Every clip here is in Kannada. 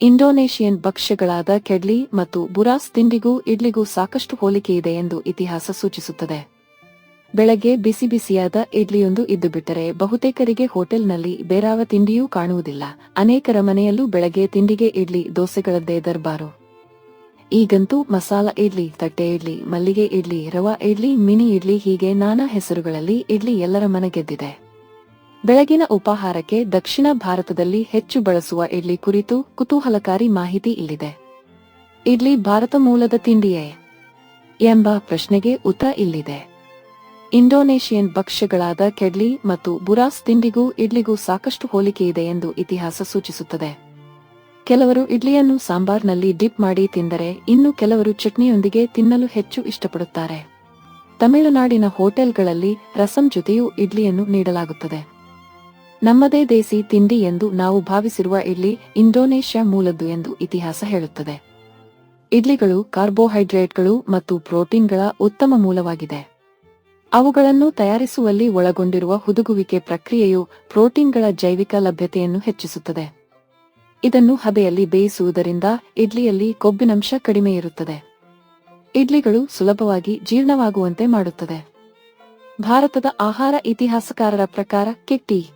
ಇಂಡೋನೇಷಿಯನ್ ಭಕ್ಷ್ಯಗಳಾದ ಕೆಡ್ಲಿ ಮತ್ತು ಬುರಾಸ್ ತಿಂಡಿಗೂ ಇಡ್ಲಿಗೂ ಸಾಕಷ್ಟು ಹೋಲಿಕೆ ಇದೆ ಎಂದು ಇತಿಹಾಸ ಸೂಚಿಸುತ್ತದೆ. ಬೆಳಗ್ಗೆ ಬಿಸಿ ಬಿಸಿಯಾದ ಇಡ್ಲಿಯೊಂದು ಇದ್ದು ಬಿಟ್ಟರೆ ಬಹುತೇಕರಿಗೆ ಹೋಟೆಲ್ನಲ್ಲಿ ಬೇರಾವ ತಿಂಡಿಯೂ ಕಾಣುವುದಿಲ್ಲ. ಅನೇಕರ ಮನೆಯಲ್ಲೂ ಬೆಳಗ್ಗೆ ತಿಂಡಿಗೆ ಇಡ್ಲಿ, ದೋಸೆಗಳದ್ದೇ ದರ್ಬಾರು. ಈಗಂತೂ ಮಸಾಲ ಇಡ್ಲಿ, ತಟ್ಟೆ ಇಡ್ಲಿ, ಮಲ್ಲಿಗೆ ಇಡ್ಲಿ, ರವಾ ಇಡ್ಲಿ, ಮಿನಿ ಇಡ್ಲಿ ಹೀಗೆ ನಾನಾ ಹೆಸರುಗಳಲ್ಲಿ ಇಡ್ಲಿ ಎಲ್ಲರ ಮನಗೆದ್ದಿದೆ ಬೆಳಗಿನ ಉಪಾಹಾರಕ್ಕೆ ದಕ್ಷಿಣ ಭಾರತದಲ್ಲಿ ಹೆಚ್ಚು ಬಳಸುವ ಇಡ್ಲಿ ಕುರಿತು ಕುತೂಹಲಕಾರಿ ಮಾಹಿತಿ ಇಲ್ಲಿದೆ. ಇಡ್ಲಿ ಭಾರತ ಮೂಲದ ತಿಂಡಿಯೇ? ಎಂಬ ಪ್ರಶ್ನೆಗೆ ಉತ್ತರ ಇಲ್ಲಿದೆ. ಇಂಡೋನೇಷಿಯನ್ ಭಕ್ಷ್ಯಗಳಾದ ಕೆಡ್ಲಿ ಮತ್ತು ಬುರಾಸ್ ತಿಂಡಿಗೂ ಇಡ್ಲಿಗೂ ಸಾಕಷ್ಟು ಹೋಲಿಕೆ ಇದೆ ಎಂದು ಇತಿಹಾಸ ಸೂಚಿಸುತ್ತದೆ. ಕೆಲವರು ಇಡ್ಲಿಯನ್ನು ಸಾಂಬಾರ್ನಲ್ಲಿ ಡಿಪ್ ಮಾಡಿ ತಿಂದರೆ ಇನ್ನು ಕೆಲವರು ಚಟ್ನಿಯೊಂದಿಗೆ ತಿನ್ನಲು ಹೆಚ್ಚು ಇಷ್ಟಪಡುತ್ತಾರೆ. ತಮಿಳುನಾಡಿನ ಹೋಟೆಲ್ಗಳಲ್ಲಿ ರಸಂ ಜೊತೆಯೂ ಇಡ್ಲಿಯನ್ನು ನೀಡಲಾಗುತ್ತದೆ. ನಮ್ಮದೇ ದೇಸಿ ತಿಂಡಿ ಎಂದು ನಾವು ಭಾವಿಸಿರುವ ಇಡ್ಲಿ ಇಂಡೋನೇಷ್ಯಾ ಮೂಲದ್ದು ಎಂದು ಇತಿಹಾಸ ಹೇಳುತ್ತದೆ. ಇಡ್ಲಿಗಳು ಕಾರ್ಬೋಹೈಡ್ರೇಟ್ಗಳು ಮತ್ತು ಪ್ರೋಟೀನ್ಗಳ ಉತ್ತಮ ಮೂಲವಾಗಿದೆ. ಅವುಗಳನ್ನು ತಯಾರಿಸುವಲ್ಲಿ ಒಳಗೊಂಡಿರುವ ಹುದುಗುವಿಕೆ ಪ್ರಕ್ರಿಯೆಯು ಪ್ರೋಟೀನ್ಗಳ ಜೈವಿಕ ಲಭ್ಯತೆಯನ್ನು ಹೆಚ್ಚಿಸುತ್ತದೆ. ಇದನ್ನು ಹಬೆಯಲ್ಲಿ ಬೇಯಿಸುವುದರಿಂದ ಇಡ್ಲಿಯಲ್ಲಿ ಕೊಬ್ಬಿನಂಶ ಕಡಿಮೆ ಇರುತ್ತದೆ. ಇಡ್ಲಿಗಳು ಸುಲಭವಾಗಿ ಜೀರ್ಣವಾಗುವಂತೆ ಮಾಡುತ್ತದೆ. ಭಾರತದ ಆಹಾರ ಇತಿಹಾಸಕಾರರ ಪ್ರಕಾರ ಕೆಟ್ಟಿ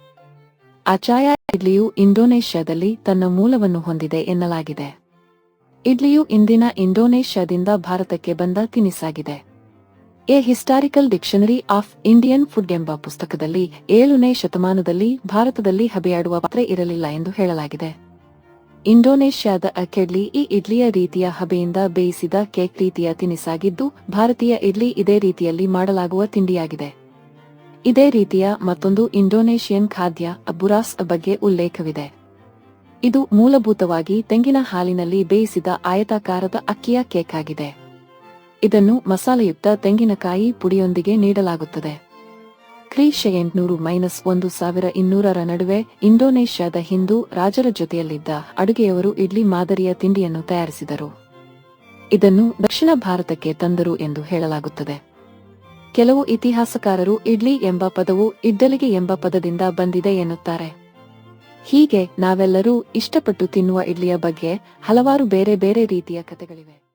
ಅಚಾಯ ಇಡ್ಲಿಯು ಇಂಡೋನೇಷ್ಯಾದಲ್ಲಿ ತನ್ನ ಮೂಲವನ್ನು ಹೊಂದಿದೆ ಎನ್ನಲಾಗಿದೆ. ಇಡ್ಲಿಯು ಇಂದಿನ ಇಂಡೋನೇಷ್ಯಾದಿಂದ ಭಾರತಕ್ಕೆ ಬಂದ ತಿನಿಸಾಗಿದೆ. A historical dictionary of Indian food ಎಂಬ ಪುಸ್ತಕದಲ್ಲಿ ಏಳನೇ ಶತಮಾನದಲ್ಲಿ ಭಾರತದಲ್ಲಿ ಹಬೆಯಾಡುವ ಪಾತ್ರೆ ಇರಲಿಲ್ಲ ಎಂದು ಹೇಳಲಾಗಿದೆ. ಇಂಡೋನೇಷ್ಯಾದ ಅಕೆಡ್ಲಿ ಈ ಇಡ್ಲಿಯ ರೀತಿಯ ಹಬೆಯಿಂದ ಬೇಯಿಸಿದ ಕೇಕ್ ರೀತಿಯ ತಿನಿಸಾಗಿದ್ದು, ಭಾರತೀಯ ಇಡ್ಲಿ ಇದೇ ರೀತಿಯಲ್ಲಿ ಮಾಡಲಾಗುವ ತಿಂಡಿಯಾಗಿದೆ. ಇದೇ ರೀತಿಯ ಮತ್ತೊಂದು ಇಂಡೋನೇಷಿಯನ್ ಖಾದ್ಯ ಅಬುರಾಸ್ ಬಗ್ಗೆ ಉಲ್ಲೇಖವಿದೆ. ಇದು ಮೂಲಭೂತವಾಗಿ ತೆಂಗಿನ ಹಾಲಿನಲ್ಲಿ ಬೇಯಿಸಿದ ಆಯತಾಕಾರದ ಅಕ್ಕಿಯ ಕೇಕ್ ಆಗಿದೆ ಇದನ್ನು ಮಸಾಲೆಯುಕ್ತ ತೆಂಗಿನಕಾಯಿ ಪುಡಿಯೊಂದಿಗೆ ನೀಡಲಾಗುತ್ತದೆ. ಕ್ರಿಶ ಎಂಟುನೂರು ಮೈನಸ್ ಒಂದು ಸಾವಿರ ಇನ್ನೂರರ ನಡುವೆ ಇಂಡೋನೇಷ್ಯಾದ ಹಿಂದೂ ರಾಜರ ಜೊತೆಯಲ್ಲಿದ್ದ ಅಡುಗೆಯವರು ಇಡ್ಲಿ ಮಾದರಿಯ ತಿಂಡಿಯನ್ನು ತಯಾರಿಸಿದರು. ಇದನ್ನು ದಕ್ಷಿಣ ಭಾರತಕ್ಕೆ ತಂದರು ಎಂದು ಹೇಳಲಾಗುತ್ತದೆ. ಕೆಲವು ಇತಿಹಾಸಕಾರರು ಇಡ್ಲಿ ಎಂಬ ಪದವು ಇಡ್ಡಲಿಗೆ ಎಂಬ ಪದದಿಂದ ಬಂದಿದೆ ಎನ್ನುತ್ತಾರೆ. ಹೀಗೆ ನಾವೆಲ್ಲರೂ ಇಷ್ಟಪಟ್ಟು ತಿನ್ನುವ ಇಡ್ಲಿಯ ಬಗ್ಗೆ ಹಲವಾರು ಬೇರೆ ಬೇರೆ ರೀತಿಯ ಕಥೆಗಳಿವೆ.